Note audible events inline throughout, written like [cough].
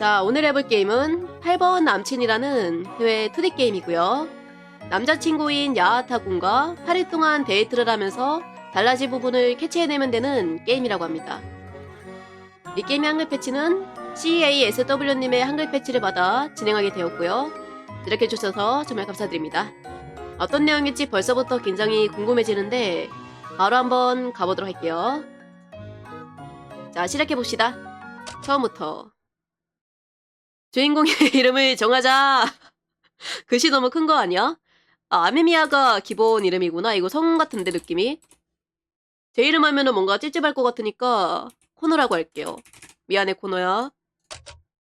자, 오늘 해볼 게임은 8번 남친이라는 해외 2D 게임이고요. 남자친구인 야하타군과 8일 동안 데이트를 하면서 달라진 부분을 캐치해내면 되는 게임이라고 합니다. 이 게임의 한글 패치는 CASW님의 한글 패치를 받아 진행하게 되었고요. 이렇게 해주셔서 정말 감사드립니다. 어떤 내용일지 벌써부터 굉장히 궁금해지는데 바로 한번 가보도록 할게요. 자, 시작해봅시다. 처음부터. 주인공의 [laughs] 이름을 정하자. [laughs] 글씨 너무 큰 거 아니야? 아, 아메미아가 기본 이름이구나. 이거 성 같은데, 느낌이. 제 이름 하면은 뭔가 찝찝할 것 같으니까 코너라고 할게요. 미안해, 코너야.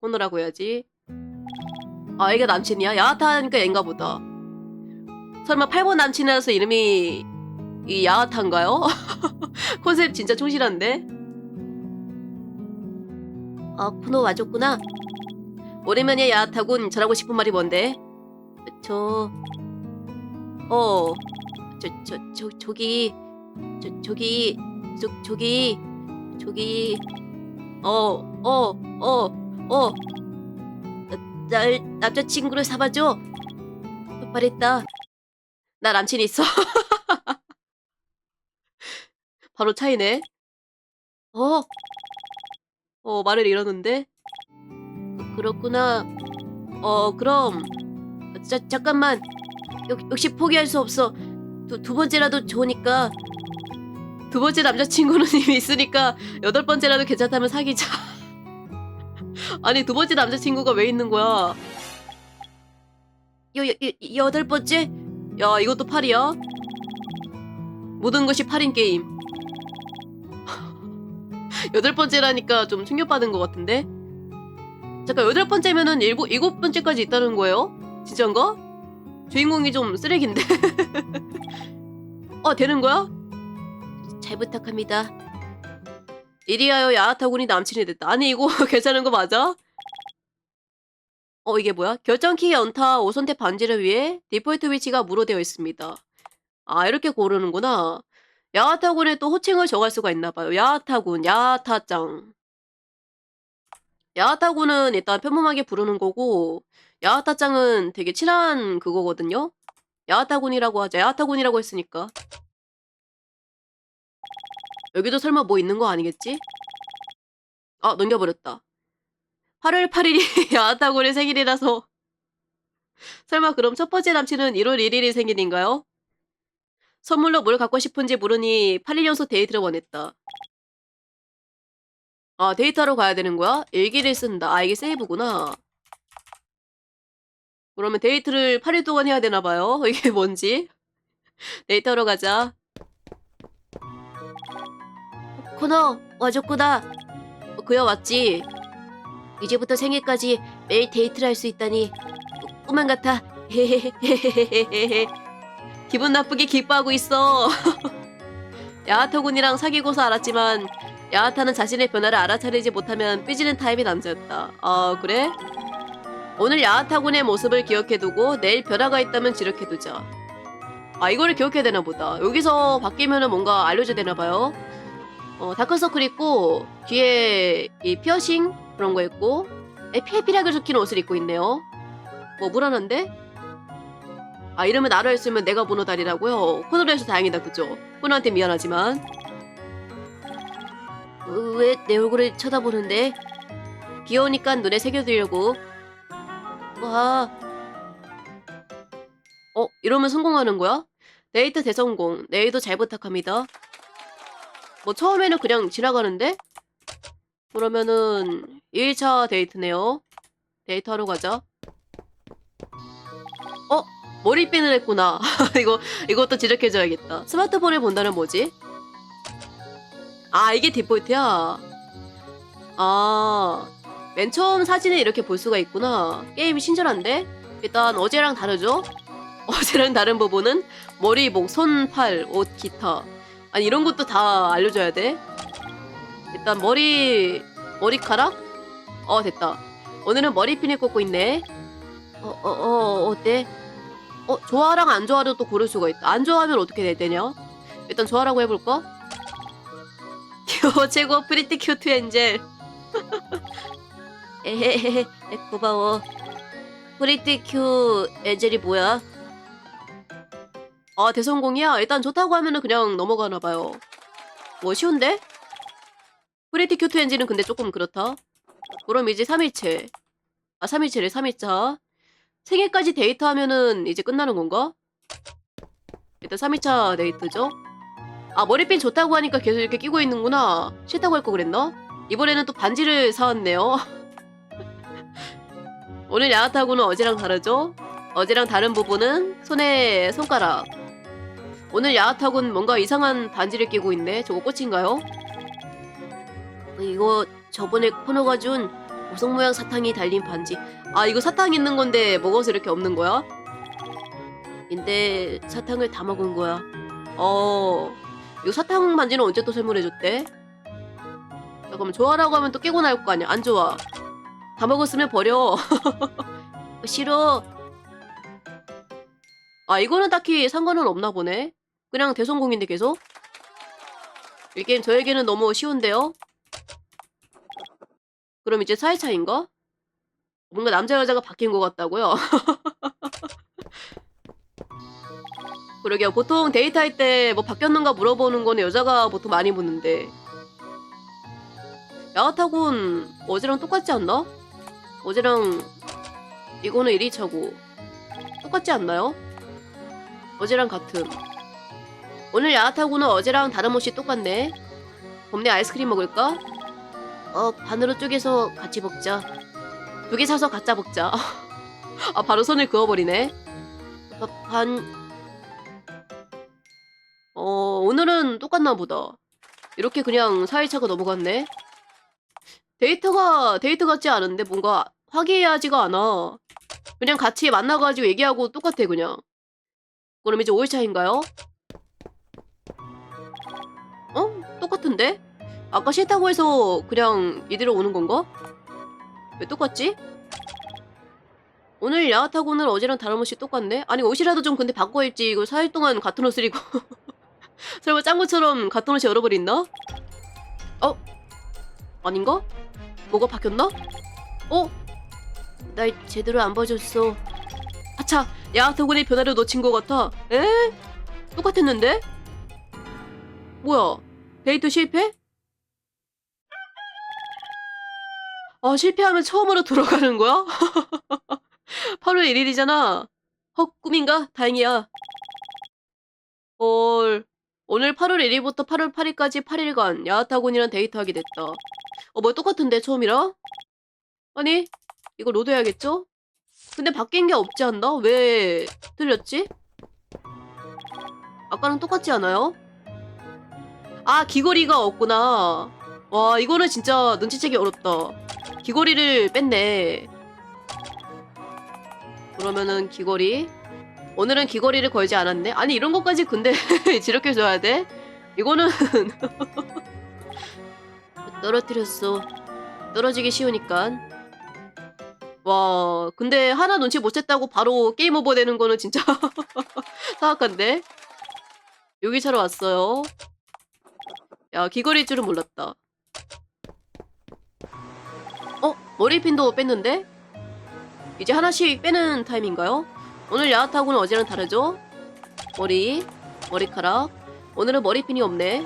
코너라고 해야지. 아, 얘가 남친이야? 야하타 하니까 얘인가 보다. 설마 8번 남친이라서 이름이 이 야하타인가요? [laughs] 컨셉 진짜 충실한데? 아, 코너 와줬구나. 오랜만이야, 야하타군. 전하고 싶은 말이 뭔데? 저... 어... 저, 저, 저, 저기... 저, 저기... 저, 저기... 저기... 어, 어, 어, 어... 날 남자친구를 잡아줘. 말했다. 나 남친 있어. [laughs] 바로 차이네. 어? 어, 말을 이러는데? 그, 그렇구나. 어, 그럼. 자, 잠깐만. 역, 역시 포기할 수 없어. 두, 두 번째라도 좋으니까. 두 번째 남자친구는 [laughs] 이미 있으니까 여덟 번째라도 괜찮다면 사귀자. [laughs] 아니, 두 번째 남자친구가 왜 있는 거야? 여, 여, 여, 여덟 번째? 야, 이것도 팔이야? 모든 것이 팔인 게임. [laughs] 여덟 번째라니까 좀 충격받은 것 같은데? 잠깐, 여덟 번째면은 일곱, 일곱 번째까지 있다는 거예요? 진짠가? 주인공이 좀 쓰레기인데? [laughs] 어, 되는 거야? 잘 부탁합니다. 이리하여 야하타군이 남친이 됐다. 아니, 이거 [laughs] 괜찮은 거 맞아? 어, 이게 뭐야? 결정키 연타 5선택 반지를 위해 디폴트 위치가 무료되어 있습니다. 아, 이렇게 고르는구나. 야하타군에 또 호칭을 정할 수가 있나봐요. 야하타군, 야하타짱. 야하타군은 일단 평범하게 부르는 거고, 야하타짱은 되게 친한 그거거든요? 야하타군이라고 하자. 야하타군이라고 했으니까. 여기도 설마 뭐 있는 거 아니겠지? 아, 넘겨버렸다. 8월 8일이 야하타군의 생일이라서. 설마 그럼 첫 번째 남친은 1월 1일이 생일인가요? 선물로 뭘 갖고 싶은지 물으니 8일 연속 데이트를 원했다. 아, 데이트하러 가야 되는 거야? 일기를 쓴다. 아, 이게 세이브구나. 그러면 데이트를 8일 동안 해야 되나 봐요. [laughs] 이게 뭔지. 데이트하러 가자. 코너, 와줬구나. 어, 그야 왔지. 이제부터 생일까지 매일 데이트를 할 수 있다니 꾸- 꿈만 같아. 헤헤헤헤헤헤. 기분 나쁘게 기뻐하고 있어. 야하타군이랑 사귀고서 알았지만 야하타는 자신의 변화를 알아차리지 못하면 삐지는 타입의 남자였다. 아 그래? 오늘 야하타군의 모습을 기억해두고 내일 변화가 있다면 기록해두자. 아 이거를 기억해야 되나 보다. 여기서 바뀌면은 뭔가 알려줘야 되나 봐요. 어 다크서클 있고 뒤에 이 피어싱 그런 거 있고 에피에피락을 적힌 옷을 입고 있네요. 뭐 불안한데? 아 이름은 나로 했으면 내가 번호 달이라고요? 코너로 해서 다행이다 그죠? 코너한테 미안하지만 왜 내 얼굴을 쳐다보는데? 귀여우니까 눈에 새겨두려고 와 어? 이러면 성공하는 거야? 데이트 대성공 내일도 잘 부탁합니다 뭐 처음에는 그냥 지나가는데? 그러면은 1차 데이트네요 데이트하러 가자 어? 머리핀을 했구나. [laughs] 이거, 이것도 지적해줘야겠다. 스마트폰을 본다는 뭐지? 아, 이게 디폴트야. 아, 맨 처음 사진을 이렇게 볼 수가 있구나. 게임이 친절한데? 일단 어제랑 다르죠? [laughs] 어제랑 다른 부분은 머리, 목, 손, 팔, 옷, 기타. 아니, 이런 것도 다 알려줘야 돼. 일단 머리, 머리카락? 어, 됐다. 오늘은 머리핀을 꽂고 있네. 어, 어, 어, 어때? 어, 좋아랑 안 좋아를 또 고를 수가 있다. 안 좋아하면 어떻게 돼- 되냐? 일단 좋아라고 해볼까? 귀여워, 최고, 프리티 큐트 엔젤. [laughs] 에헤헤 고마워. 프리티큐 에젤이 뭐야? 아 대성공이야? 일단 좋다고 하면은 그냥 넘어가나봐요. 뭐 쉬운데? 프리티 큐트 엔진은 근데 조금 그렇다. 그럼 이제 3일체. 아 3일체래 3일차. 생일까지 데이트하면은 이제 끝나는 건가? 일단 3일차 데이트죠. 아 머리핀 좋다고 하니까 계속 이렇게 끼고 있는구나. 싫다고 할 거 그랬나? 이번에는 또 반지를 사왔네요. [laughs] 오늘 야하타구는 어제랑 다르죠? 어제랑 다른 부분은 손에 손가락. 오늘 야하타군 뭔가 이상한 반지를 끼고 있네. 저거 꽃인가요? 이거 저번에 코너가 준 보석 모양 사탕이 달린 반지. 아 이거 사탕 있는 건데 먹어서 이렇게 없는 거야? 근데 사탕을 다 먹은 거야. 어 이거 사탕 반지는 언제 또 선물해줬대? 잠깐만 좋아라고 하면 또 깨고 나올 거 아니야. 안 좋아. 다 먹었으면 버려. [laughs] 싫어. 아 이거는 딱히 상관은 없나 보네. 그냥 대성공인데 계속. 이 게임 저에게는 너무 쉬운데요. 그럼 이제 4일차인가? 뭔가 남자 여자가 바뀐 것 같다고요? [laughs] 그러게요. 보통 데이트할 때 뭐 바뀌었는가 물어보는 거는 여자가 보통 많이 묻는데 야하타군 어제랑 똑같지 않나? 어제랑 이거는 1일차고 똑같지 않나요? 어제랑 같음 오늘 야하타군은 어제랑 다름없이 똑같네 봄내 아이스크림 먹을까? 어 반으로 쪼개서 같이 먹자 두 개 사서 갖자 먹자 [laughs] 아 바로 손을 그어버리네 바- 반... 어 오늘은 똑같나 보다 이렇게 그냥 4일차가 넘어갔네 데이트가 데이트 같지 않은데 뭔가 화기애애하지가 않아 그냥 같이 만나가지고 얘기하고 똑같아 그냥 그럼 이제 5일차인가요? 어? 똑같은데? 아까 싫다고 해서 그냥 이대로 오는 건가? 왜 똑같지? 오늘 야하타고는 어제랑 다름없이 똑같네? 아니 옷이라도 좀 근데 바꿔 입지 이거 4일 동안 같은 옷을 입고 [laughs] 설마 짱구처럼 같은 옷이 얼어버렸나? 어? 아닌가? 뭐가 바뀌었나? 어? 날 제대로 안 봐줬어 아차 야하타군의 변화를 놓친 것 같아 에? 똑같았는데? 뭐야 데이트 실패? 아 실패하면 처음으로 돌아가는 거야? 8월 1일이잖아 헉 꿈인가? 다행이야 헐 오늘 8월 1일부터 8월 8일까지 8일간 야하타군이랑 데이트하게 됐다 어 뭐 똑같은데 처음이라? 아니 이거 로드 해야겠죠? 근데 바뀐 게 없지 않나? 왜 틀렸지? 아까랑 똑같지 않아요? 아 귀걸이가 없구나 와 이거는 진짜 눈치채기 어렵다 귀걸이를 뺐네 그러면은 귀걸이 오늘은 귀걸이를 걸지 않았네 아니 이런 것까지 근데 [laughs] 지력해 줘야 돼? 이거는 [laughs] 떨어뜨렸어 떨어지기 쉬우니까 와 근데 하나 눈치 못 챘다고 바로 게임 오버 되는 거는 진짜 [laughs] 사악한데 여기 차로 왔어요 야 귀걸이일 줄은 몰랐다 어? 머리핀도 뺐는데? 이제 하나씩 빼는 타임인가요? 오늘 야하타고는 어제랑 다르죠? 머리, 머리카락. 오늘은 머리핀이 없네.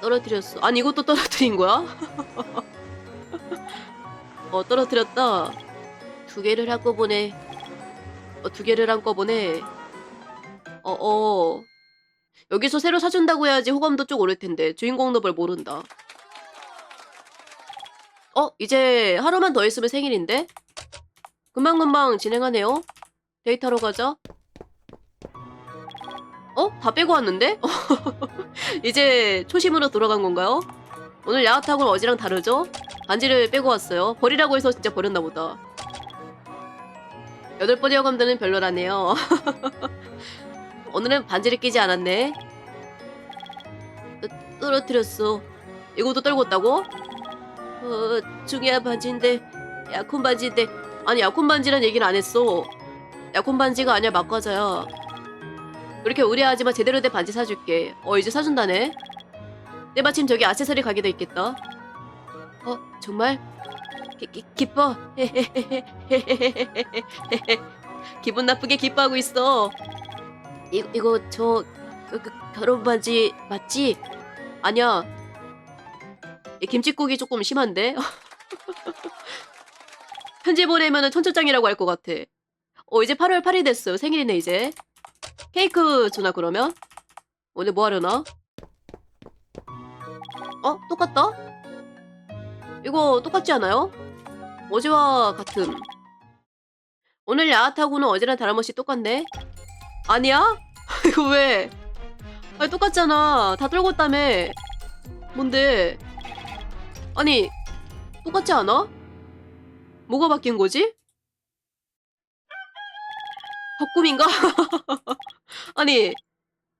떨어뜨렸어. 아니 이것도 떨어뜨린 거야? [laughs] 어 떨어뜨렸다. 두 개를 한꺼번에 어, 두 개를 한꺼번에 어 어. 여기서 새로 사준다고 해야지 호감도 쭉 오를 텐데. 주인공 놈을 모른다. 어 이제 하루만 더 있으면 생일인데? 금방금방 진행하네요 데이트하러 가자 어? 다 빼고 왔는데? [laughs] 이제 초심으로 돌아간 건가요? 오늘 야하타고는 어제랑 다르죠? 반지를 빼고 왔어요 버리라고 해서 진짜 버렸나 보다 여덟 번의 호감도는 별로라네요 [laughs] 오늘은 반지를 끼지 않았네 어, 떨어뜨렸어 이것도 떨궜다고? 어 중요한 반지인데 약혼 반지인데 아니 약혼 반지란 얘기는 안 했어 약혼 반지가 아니야 막과자야 그렇게 의뢰하지 마 제대로 된 반지 사줄게 어 이제 사준다네 때마침 저기 아세서리 가게도 있겠다 어 정말? 기, 기, 기뻐. [laughs] 기분 나쁘게 기뻐하고 있어. 이, 이거 저 그, 그, 결혼 반지 맞지? 아니야. 이 김치국이 조금 심한데? [laughs] 편지 보내면 은 천천장이라고 할 것 같아. 어, 이제 8월 8일 됐어요. 생일이네, 이제. 케이크 주나, 그러면? 오늘 뭐 하려나? 어? 똑같다? 이거 똑같지 않아요? 어제와 같음. 오늘 야핫하고는 어제랑 다름없이 똑같네? 아니야? [laughs] 이거 왜? 아니, 똑같잖아. 다 떨고 있다며. 뭔데? 아니, 똑같지 않아? 뭐가 바뀐 거지? 헛꿈인가? [laughs] 아니,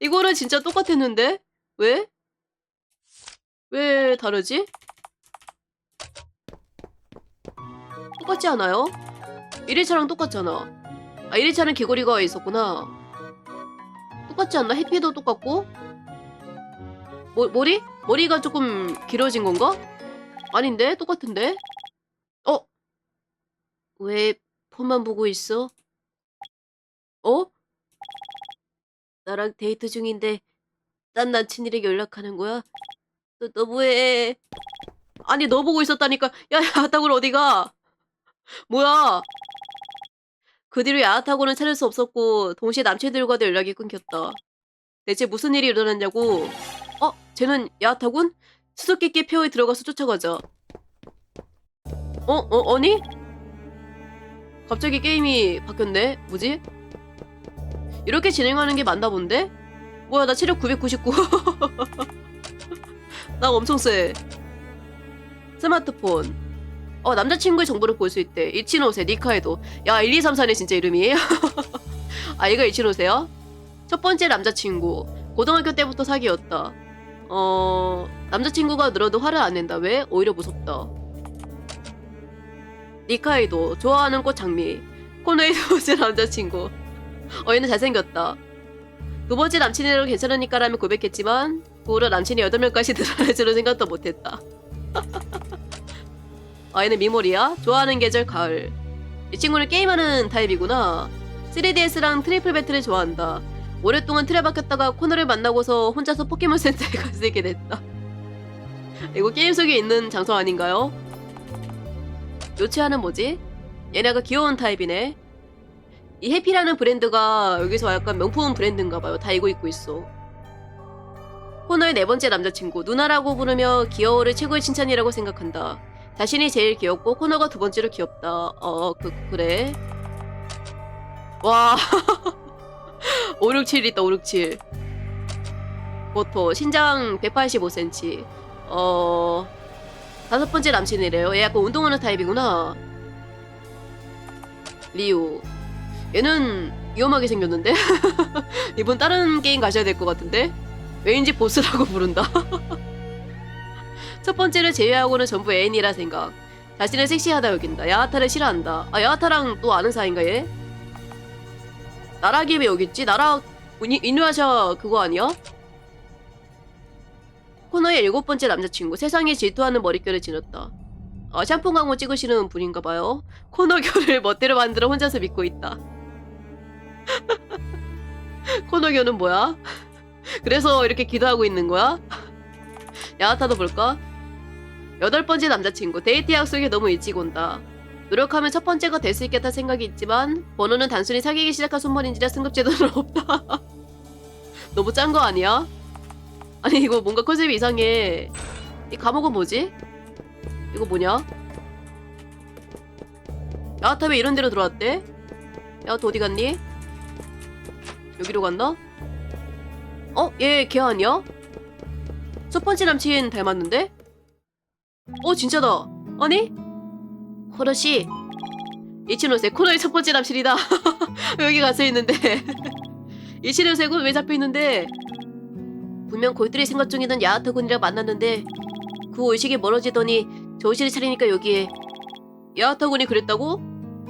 이거는 진짜 똑같았는데? 왜? 왜 다르지? 똑같지 않아요? 1일차랑 똑같잖아. 아, 1일차는 귀걸이가 있었구나. 똑같지 않나? 해피도 똑같고? 머, 머리? 머리가 조금 길어진 건가? 아닌데? 똑같은데? 어? 왜 폰만 보고 있어? 어? 나랑 데이트 중인데 딴 남친이랑 연락하는 거야? 너, 너 뭐해? 아니 너 보고 있었다니까 야 야타고는 어디가? 뭐야? 그 뒤로 야타고는 찾을 수 없었고 동시에 남친들과도 연락이 끊겼다. 대체 무슨 일이 일어났냐고? 어? 쟤는 야타군? 수수께끼 표에 들어가서 쫓아가자. 어? 어? 아니? 갑자기 게임이 바뀌었네? 뭐지? 이렇게 진행하는 게 맞나 본데? 뭐야 나 체력 999. [laughs] 나 엄청 세. 스마트폰. 어 남자친구의 정보를 볼 수 있대. 이치노세, 니카에도. 야 1, 2, 3, 4네 진짜 이름이. 아 이거 이치노세요? 첫 번째 남자친구. 고등학교 때부터 사귀었다. 어 남자친구가 늘어도 화를 안 낸다. 왜? 오히려 무섭다. 니카이도 좋아하는 꽃 장미. 두 번째 [laughs] 남자친구. 어 얘는 잘생겼다. 두 번째 남친이라도 괜찮으니까라면 고백했지만 그 후로 남친이 8명까지 늘어날 줄은 생각도 못했다. [laughs] 아 얘는 미모리야? 좋아하는 계절 가을. 이 친구는 게임하는 타입이구나. 3DS랑 트리플 배틀을 좋아한다. 오랫동안 틀에 박혔다가 코너를 만나고서 혼자서 포켓몬 센터에 [laughs] 갈수 있게 됐다. 이거 게임 속에 있는 장소 아닌가요? 요치하는 뭐지? 얘네가 귀여운 타입이네. 이 해피라는 브랜드가 여기서 약간 명품 브랜드인가 봐요. 다 이거 입고 있어. 코너의 네 번째 남자친구 누나라고 부르며 귀여워를 최고의 칭찬이라고 생각한다. 자신이 제일 귀엽고 코너가 두 번째로 귀엽다. 어, 그, 그래. 와. [laughs] 567 있다, 567. 보토, 신장 185cm. 어, 다섯 번째 남친이래요. 얘 약간 운동하는 타입이구나. 리우. 얘는 위험하게 생겼는데? [laughs] 이분 다른 게임 가셔야 될 것 같은데? 왠지 보스라고 부른다. [laughs] 첫 번째를 제외하고는 전부 애인이라 생각. 자신을 섹시하다 여긴다. 야하타를 싫어한다. 아, 야하타랑 또 아는 사이인가 얘? 나락이 왜 여기 있지? 나락, 이누- 이누야샤 그거 아니야? 코너의 일곱 번째 남자친구. 세상에 질투하는 머릿결을 지녔다. 아, 샴푸 광고 찍으시는 분인가봐요. 코너 [laughs] 결을 멋대로 만들어 혼자서 믿고 있다. [laughs] 코너 결은 뭐야? 그래서 이렇게 기도하고 있는 거야? 야하타도 볼까? 여덟 번째 남자친구. 데이트 약속이 너무 일찍 온다. 노력하면 첫 번째가 될 수 있겠다 생각이 있지만 번호는 단순히 사귀기 시작한 손머리인지라 승급제도는 [laughs] 없다. 너무 짠 거 아니야? 아니 이거 뭔가 컨셉이 이상해. 이 감옥은 뭐지? 이거 뭐냐? 야하타 왜 이런 데로 들어왔대? 야하타 어디 갔니? 여기로 갔나? 어? 얘 걔 아니야? 첫 번째 남친 닮았는데? 어 진짜다 아니? 호러씨 이치노세 코너의 첫 번째 남친이다 [laughs] 여기 갇혀 있는데 [laughs] 이치노세군 왜 잡혀 있는데 분명 골들이 생각 중이던 야하타군이랑 만났는데 그 의식이 멀어지더니 정신을 차리니까 여기에 야하타군이 그랬다고?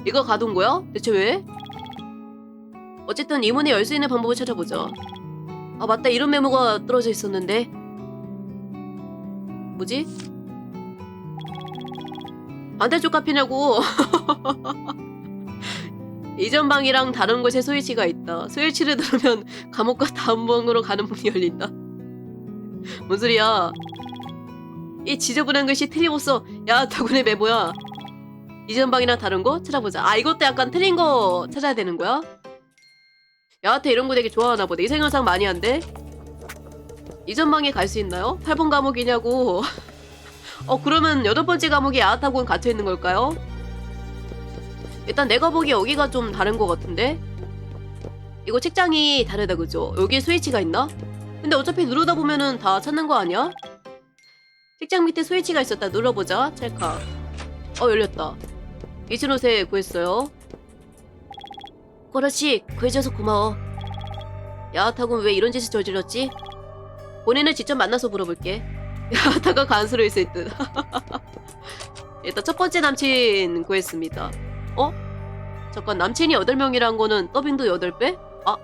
이거 가둔 거야? 대체 왜? 어쨌든 이 문을 열 수 있는 방법을 찾아보자 아 맞다 이런 메모가 떨어져 있었는데 뭐지? 반대쪽 카페냐고. [laughs] 이전 방이랑 다른 곳에 스위치가 있다. 스위치를 누르면 감옥과 다음 방으로 가는 문이 열린다. 뭔 소리야? 이 지저분한 글씨 트리오서 야 다군의 메모야. 이전 방이랑 다른 거 찾아보자. 아 이것도 약간 틀린 거 찾아야 되는 거야? 야한테 이런 거 되게 좋아하나 보네. 이 생각상 많이 한대. 이전 방에 갈 수 있나요? 8번 감옥이냐고. [laughs] 어 그러면 여덟 번째 감옥에 야하타고는 갇혀 있는 걸까요? 일단 내가 보기 여기가 좀 다른 것 같은데 이거 책장이 다르다 그죠? 여기에 스위치가 있나? 근데 어차피 누르다 보면은 다 찾는 거 아니야? 책장 밑에 스위치가 있었다 눌러보자 찰칵 어 열렸다 이치노세 구했어요 꼬라씨 구해줘서 고마워 야하타군 왜 이런 짓을 저질렀지? 본인을 직접 만나서 물어볼게 [laughs] 야하타가 간수를 했을 듯 [laughs] 일단 첫 번째 남친 구했습니다 어? 잠깐 남친이 8명이란 거는 더빙도 8배? 아.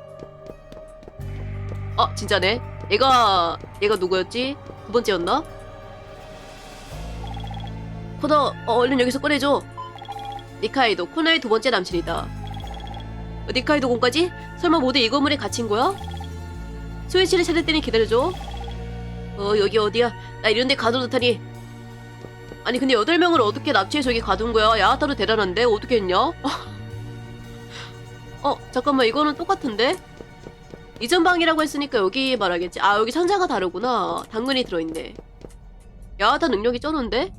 아 진짜네 얘가 얘가 누구였지? 두 번째였나? 코너 어, 얼른 여기서 꺼내줘 니카이도 코너의 두 번째 남친이다 어, 니카이도 공까지? 설마 모두 이 건물에 갇힌 거야? 스위치를 찾을 때니 기다려줘 어 여기 어디야 나 이런데 가둬놓다니 아니 근데 여덟 명을 어떻게 납치해서 여기 가둔 거야? 야하타도 대단한데 어떻게 했냐? [laughs] 어 잠깐만 이거는 똑같은데? 이전 방이라고 했으니까 여기 말하겠지. 아 여기 상자가 다르구나. 당근이 들어있네. 야하타 능력이 쩌는데?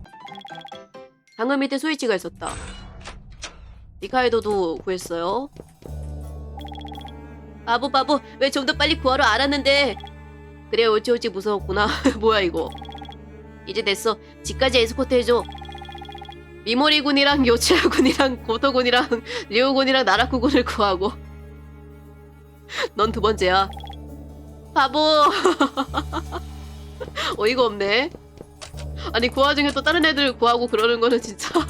당근 밑에 스위치가 있었다. 니카이도도 구했어요. 바보 바보 왜 좀 더 빨리 구하러 알았는데 그래 오지오지 무서웠구나 [laughs] 뭐야 이거 이제 됐어. 집까지 에스코트 해줘. 미모리 군이랑 요치아 군이랑 고토 군이랑 리오 군이랑 나라쿠 군을 구하고. 넌 두 번째야. 바보. [laughs] 어이가 없네. 아니 그 와중에 또 다른 애들 구하고 그러는 거는 진짜. [laughs]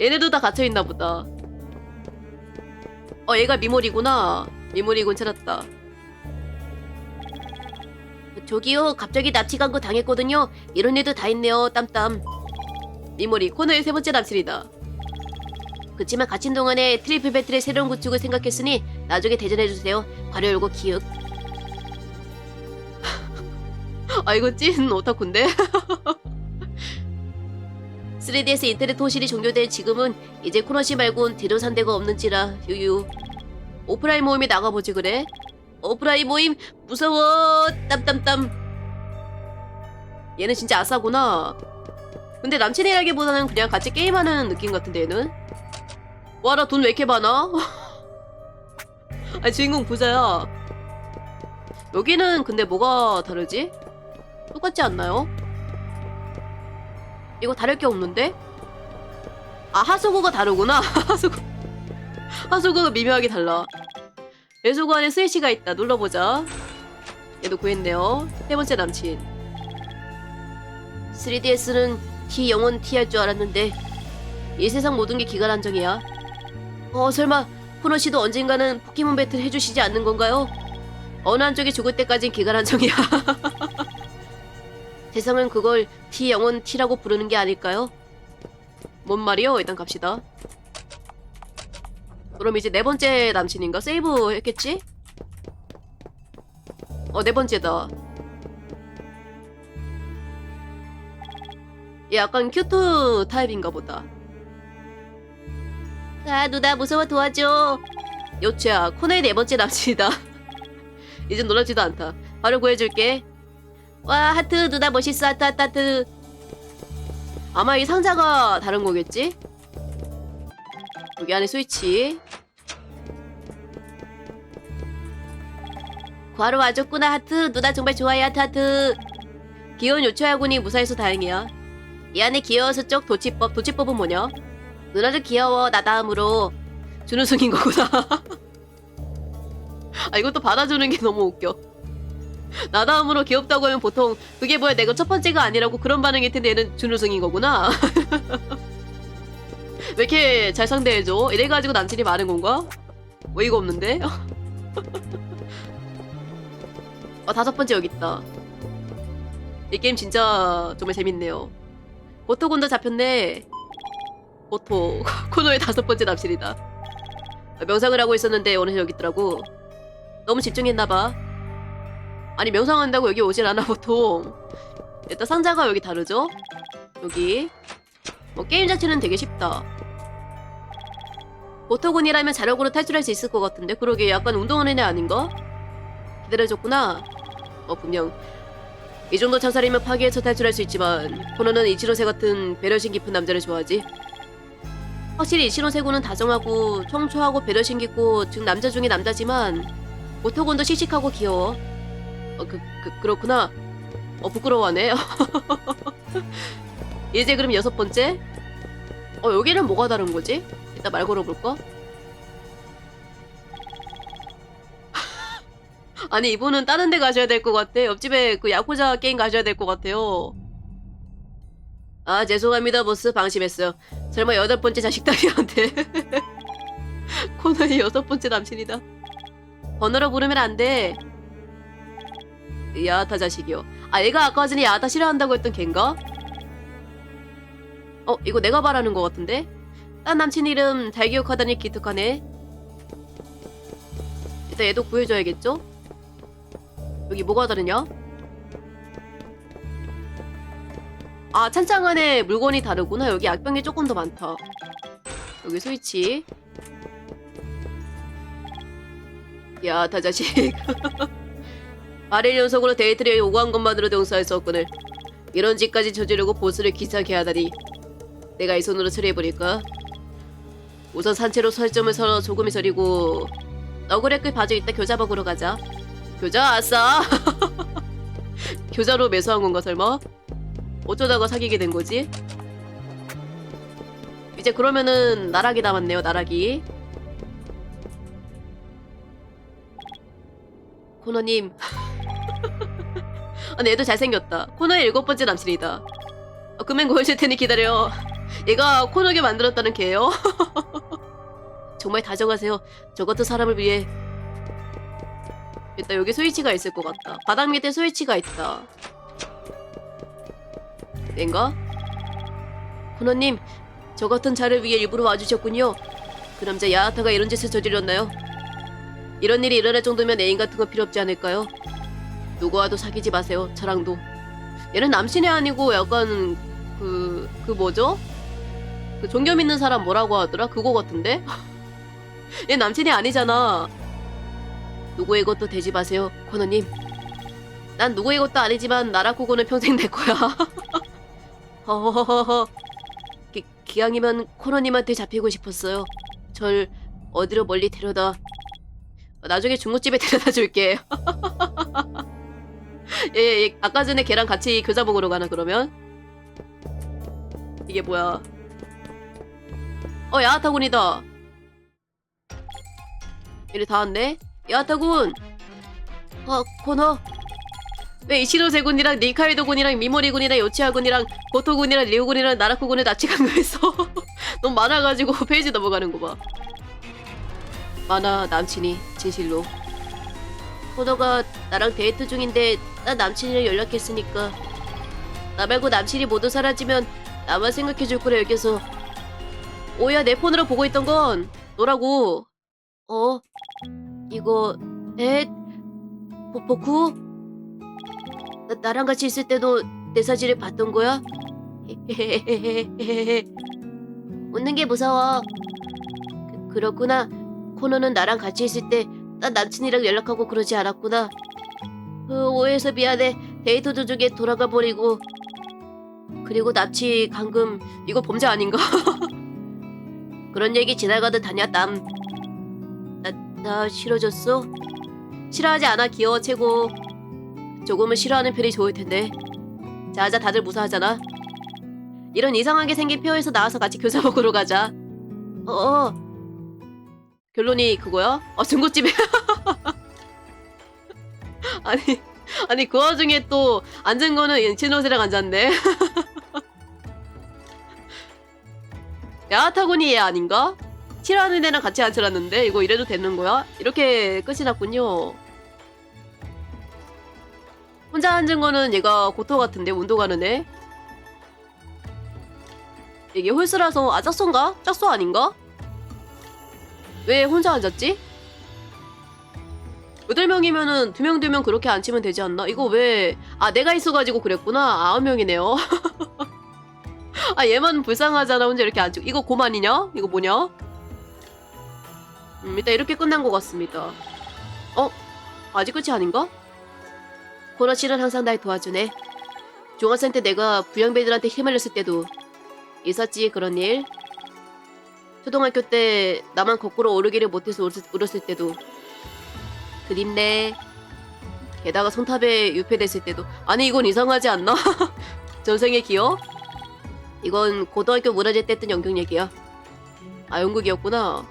얘네도 다 갇혀 있나 보다. 어 얘가 미모리구나. 미모리 군 찾았다. 저기요, 갑자기 납치 광고 당했거든요. 이런 애도 다 있네요, 땀땀. 미모리, 코너의 세 번째 남친이다. 그치만 갇힌 동안에 트리플 배틀의 새로운 구축을 생각했으니 나중에 대전해주세요. 괄호 열고 기획. [laughs] 아, 이거 찐 오타쿠인데? [laughs] 3DS 인터넷 통신이 종료된 지금은 이제 코너시 말곤 대도산 데가 없는지라 유유. 오프라인 모임에 나가보지 그래? 오프라인 모임 무서워 땀땀땀 얘는 진짜 아싸구나 근데 남친이라기보다는 그냥 같이 게임하는 느낌 같은데 얘는 와 나 돈 왜 이렇게 많아? [laughs] 아니 주인공 부자야 여기는 근데 뭐가 다르지? 똑같지 않나요? 이거 다를 게 없는데? 아 하수구가 다르구나 [laughs] 하수구 하수구가 미묘하게 달라 배수구 안에 스위치가 있다. 눌러보자. 얘도 구했네요. 세 번째 남친. 3DS는 T 영원 T 할 줄 알았는데 이 세상 모든 게 기간 한정이야. 어 설마 코너 씨도 언젠가는 포켓몬 배틀 해주시지 않는 건가요? 어느 한쪽이 죽을 때까진 기간 한정이야. [laughs] 세상은 그걸 T 영원 T라고 부르는 게 아닐까요? 뭔 말이요? 일단 갑시다. 그럼 이제 네 번째 남친인가? 세이브 했겠지? 어, 네 번째다. 얘 약간 큐트 타입인가 보다. 아, 누나 무서워 도와줘. 요치야, 코너의 네 번째 남친이다. [laughs] 이제 놀라지도 않다. 바로 구해줄게. 와, 하트, 누나 멋있어, 하트, 하트, 하트. 아마 이 상자가 다른 거겠지? 여기 안에 스위치. 구하러 와줬구나 하트. 누나 정말 좋아해 하트 하트. 귀여운 요초야군이 무사해서 다행이야. 이 안에 귀여워서 쪽 도치법. 도치법은 뭐냐? 누나도 귀여워. 나 다음으로. 준우승인 거구나. [laughs] 아 이것도 받아주는 게 너무 웃겨. [laughs] 나 다음으로 귀엽다고 하면 보통 그게 뭐야 내가 첫 번째가 아니라고 그런 반응일 텐데 얘는 준우승인 거구나. [laughs] 왜 이렇게 잘 상대해줘? 이래가지고 남친이 많은 건가? 어이가 없는데? [laughs] 어, 다섯 번째 여기 있다. 이 게임 진짜 정말 재밌네요. 고토군도 잡혔네. 고토 코너의 다섯 번째 납실이다. 명상을 하고 있었는데 어느새 여기 있더라고. 너무 집중했나봐. 아니 명상한다고 여기 오질 않아 보통. 일단 상자가 여기 다르죠? 여기. 뭐 게임 자체는 되게 쉽다. 고토군이라면 자력으로 탈출할 수 있을 것 같은데 그러게 약간 운동하는 애 아닌가? 기다려줬구나. 어 분명 이 정도 자살이면 파괴해서 탈출할 수 있지만 코너는 이치로세 같은 배려심 깊은 남자를 좋아하지. 확실히 이치로세군은 다정하고 청초하고 배려심 깊고 즉 남자 중에 남자지만 고토군도 씩씩하고 귀여워. 어, 그, 그 그렇구나. 어 부끄러워하네. [laughs] 이제 그럼 여섯 번째. 어 여기는 뭐가 다른 거지? 이따 말 걸어볼까? [laughs] 아니 이분은 다른 데 가셔야 될 것 같아. 옆집에 그 야쿠자 게임 가셔야 될 것 같아요. 아 죄송합니다 보스 방심했어요. 설마 여덟 번째 자식 딸이한테 [laughs] 코너의 여섯 번째 남친이다. 번호로 부르면 안 돼. 야타 자식이요. 아 얘가 아까 전에 야타 싫어한다고 했던 걘가? 어 이거 내가 말하는 것 같은데? 딴 남친 이름 잘 기억하다니 기특하네. 일단 얘도 구해줘야겠죠? 여기 뭐가 다르냐? 아 찬장 안에 물건이 다르구나. 여기 악병이 조금 더 많다. 여기 스위치. 야, 다 자식. 말일 연속으로 데이트를 요구한 것만으로 용서할 수 없거늘. 이런 짓까지 저지르고 보스를 귀찮게 하다니. 내가 이 손으로 처리해버릴까? 우선 산채로 설점을 서러 조금이 서리고 너구리 끌 봐줘 이따 교자 먹으러 가자. 교자 아싸. [laughs] 교자로 매수한 건가 설마? 어쩌다가 사귀게 된 거지? 이제 그러면은 나락이 남았네요 나락이. 코너님. 아니 얘도 잘생겼다. 코너의 일곱 번째 남친이다. 어, 금행 보여줄 테니 기다려. 얘가 코너게 만들었다는 개요. [laughs] 정말 다정하세요. 저 같은 사람을 위해. 일단 여기 스위치가 있을 것 같다. 바닥 밑에 스위치가 있다. 낸가? 코너님, 저 같은 자를 위해 일부러 와주셨군요. 그 남자 야하타가 이런 짓을 저질렀나요? 이런 일이 일어날 정도면 애인 같은 거 필요 없지 않을까요? 누구와도 사귀지 마세요. 저랑도. 얘는 남친이 아니고 약간 그, 그 뭐죠? 그 종교 믿는 사람 뭐라고 하더라? 그거 같은데? [laughs] 얘 남친이 아니잖아. 누구의 것도 되지 마세요, 코너님. 난 누구의 것도 아니지만 나라코고는 평생 내 거야. [laughs] 허허허허. 기, 기왕이면 코너님한테 잡히고 싶었어요. 절 어디로 멀리 데려다. 나중에 중국집에 [laughs] 데려다 줄게. 예, 예, 아까 전에 걔랑 같이 교자 먹으러 가나 그러면? 이게 뭐야? 어, 야하타군이다. 이리 다 왔네? 야하타군! 어, 코너? 왜 이시노세 군이랑 니카이도 군이랑 미모리 군이랑 요치아 군이랑 고토 군이랑 리우 군이랑 나라쿠 군을 납치한 거였어? [laughs] 너무 많아가지고 [laughs] 페이지 넘어가는 거 봐. 많아 남친이 진실로. 코너가 나랑 데이트 중인데 나 남친이랑 연락했으니까 나 말고 남친이 모두 사라지면 나만 생각해줄 거라 여겨서 오야 내 폰으로 보고 있던 건 너라고. 어? 이거 에? 보, 보쿠? 나, 나랑 같이 있을 때도 내 사진을 봤던 거야? [laughs] 웃는 게 무서워. 그, 그렇구나. 코너는 나랑 같이 있을 때 난 남친이랑 연락하고 그러지 않았구나. 어, 오해해서 미안해. 데이트 도중에 돌아가 버리고. 그리고 납치, 감금, 이거 범죄 아닌가? [laughs] 그런 얘기 지나가듯 다녔담. 나, 나 싫어졌어? 싫어하지 않아, 귀여워, 최고. 조금은 싫어하는 편이 좋을 텐데. 자자, 다들 무사하잖아. 이런 이상하게 생긴 표에서 나와서 같이 교사 먹으러 가자. 어, 어. 결론이 그거야? 아, 중고집에. [laughs] 아니, 아니, 그 와중에 또 앉은 거는 친노세랑 앉았네. [laughs] 야타군이 얘 아닌가? 싫어하는 애랑 같이 앉혀놨는데 이거 이래도 되는 거야? 이렇게 끝이 났군요. 혼자 앉은 거는 얘가 고토 같은데 운동 가는 애? 이게 홀스라서 아 짝소인가? 짝소 아닌가? 왜 혼자 앉았지? 여덟 명이면은 두 명 두 명 그렇게 앉히면 되지 않나? 이거 왜? 아 내가 있어가지고 그랬구나. 아홉 명이네요. [laughs] 아 얘만 불쌍하잖아. 혼자 이렇게 앉고. 이거 고만이냐? 이거 뭐냐? 음, 일단 이렇게 끝난 것 같습니다. 어? 아직 끝이 아닌가? 코너 씨는 항상 날 도와주네. 때 내가 부양배들한테 힘을 냈을 때도 있었지 그런 일. 초등학교 때 나만 거꾸로 오르기를 못해서 울었, 울었을 때도 그립네. 게다가 손탑에 유폐됐을 때도 아니 이건 이상하지 않나? [laughs] 전생의 기억? 이건 고등학교 문화제 때 했던 연극 얘기야. 아 연극이었구나.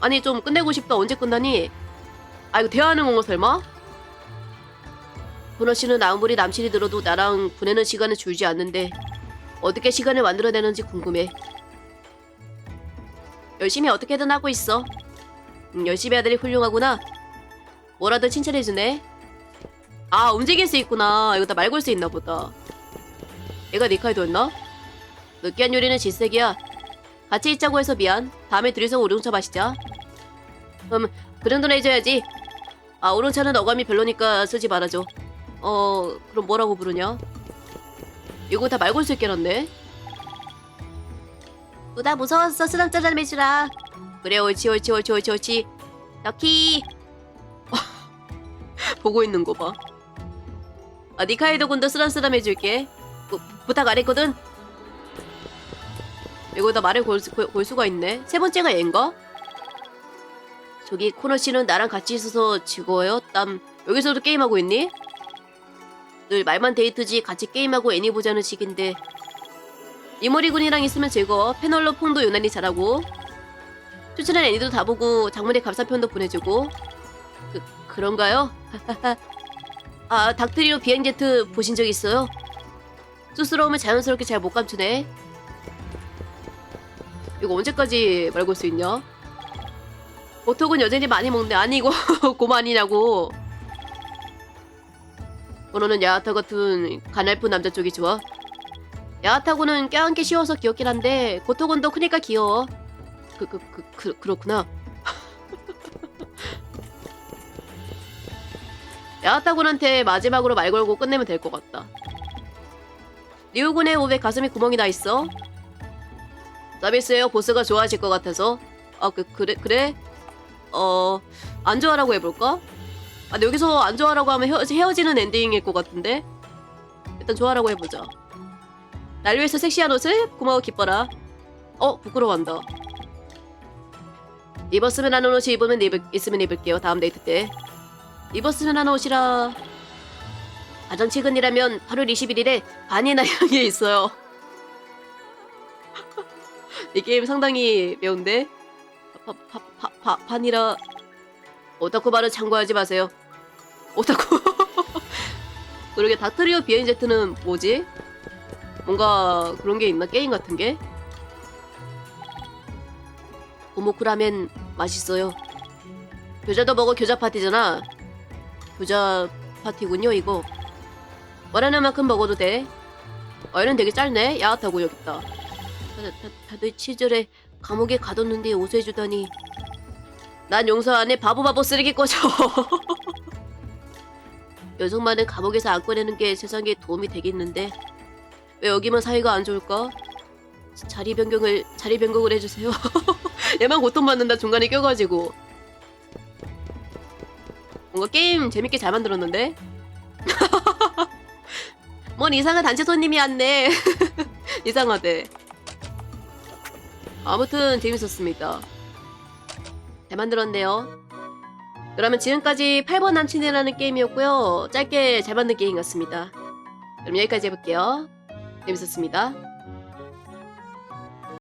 아니 좀 끝내고 싶다 언제 끝나니? 아 이거 대화하는 건가 설마? 보너 씨는 아무리 남친이 들어도 나랑 보내는 시간은 줄지 않는데 어떻게 시간을 만들어내는지 궁금해. 열심히 어떻게든 하고 있어. 음, 열심히 하더니 훌륭하구나. 뭐라도 칭찬해주네. 아 움직일 수 있구나. 이거 다 말걸 수 있나 보다. 얘가 니카이도였나? 느끼한 요리는 질색이야. 같이 있자고 해서 미안. 다음에 둘이서 우롱차 마시자. 음, 그 정도는 해줘야지. 아, 우롱차는 어감이 별로니까 쓰지 말아줘. 어, 그럼 뭐라고 부르냐? 이거 다 말고 있을 게란데. 어, 나 무서웠어. 쓰담 짜잔 매주라. 그래, 옳지, 옳지, 옳지, 옳지, 옳지. 럭키. [laughs] 보고 있는 거 봐. 아, 니카이도 군도 쓰담쓰담 해줄게. 부, 부탁 안 했거든? 이거다 말을 걸, 수- 걸, 걸 수가 있네. 세 번째가 얘인가? 저기 코너 씨는 나랑 같이 있어서 즐거워요. 땀. 여기서도 게임하고 있니? 늘 말만 데이트지 같이 게임하고 애니 보자는 식인데 이모리군이랑 있으면 즐거워. 패널로 퐁도 유난히 잘하고 추천한 애니도 다 보고 장문의 감사편도 보내주고 그, 그런가요? [laughs] 아 닥트리오 비행제트 보신 적 있어요? 쑥스러우면 자연스럽게 잘 못 감추네. 이거 언제까지 말걸수 있냐? 보톡은 여전히 많이 먹네. 아니 이거 [laughs] 고만이냐고. 번호는 야하타 같은 가날픈 남자 쪽이 좋아. 야하타고는 껴안기 쉬워서 귀엽긴 한데 더 크니까 귀여워. 그, 그, 그, 그 그렇구나. [laughs] 야하타군한테 마지막으로 말 걸고 끝내면 될 것 같다. 리우군의 옷에 가슴에 구멍이 나 있어. 서비스예요. 보스가 좋아하실 것 같아서. 아, 그, 그래, 그래? 어, 안 좋아라고 해볼까? 아, 여기서 안 좋아라고 하면 헤어, 헤어지는 엔딩일 것 같은데? 일단 좋아라고 해보자. 날 위해서 섹시한 옷을? 고마워, 기뻐라. 어, 부끄러워한다. 입었으면 하는 옷이 입으면 입을, 있으면 입을게요. 다음 데이트 때. 입었으면 하는 옷이라. 가장 최근이라면 8월 21일에 반이나 향해 있어요. [laughs] 이 게임 상당히 매운데? 파, 파, 파, 파, 판이라 오타쿠 말은 참고하지 마세요. 오타쿠. [laughs] 그러게 닥트리오 비엔제트는 뭐지? 뭔가 그런 게 있나? 게임 같은 게? 오모쿠라멘 맛있어요. 교자도 먹어 교자 파티잖아. 교자 파티군요 이거. 원하는 만큼 먹어도 돼. 어, 얘는 되게 짧네. 야하다고 여기 있다. 다, 다, 다들 치절에 감옥에 가뒀는데 옷해 주다니. 난 용서 안 해. 바보 바보 쓰레기 꺼져. 여성만은 [laughs] 감옥에서 안 꺼내는 게 세상에 도움이 되겠는데 왜 여기만 사이가 안 좋을까? 자리 변경을 자리 변경을 해주세요. [laughs] 얘만 고통받는다 중간에 껴가지고. 뭔가 게임 재밌게 잘 만들었는데? [laughs] 뭔 이상한 단체 손님이 왔네. [laughs] 이상하대. 아무튼 재밌었습니다. 잘 만들었네요. 그러면 지금까지 8번 남친이라는 게임이었고요. 짧게 잘 만든 게임 같습니다. 그럼 여기까지 해볼게요 재밌었습니다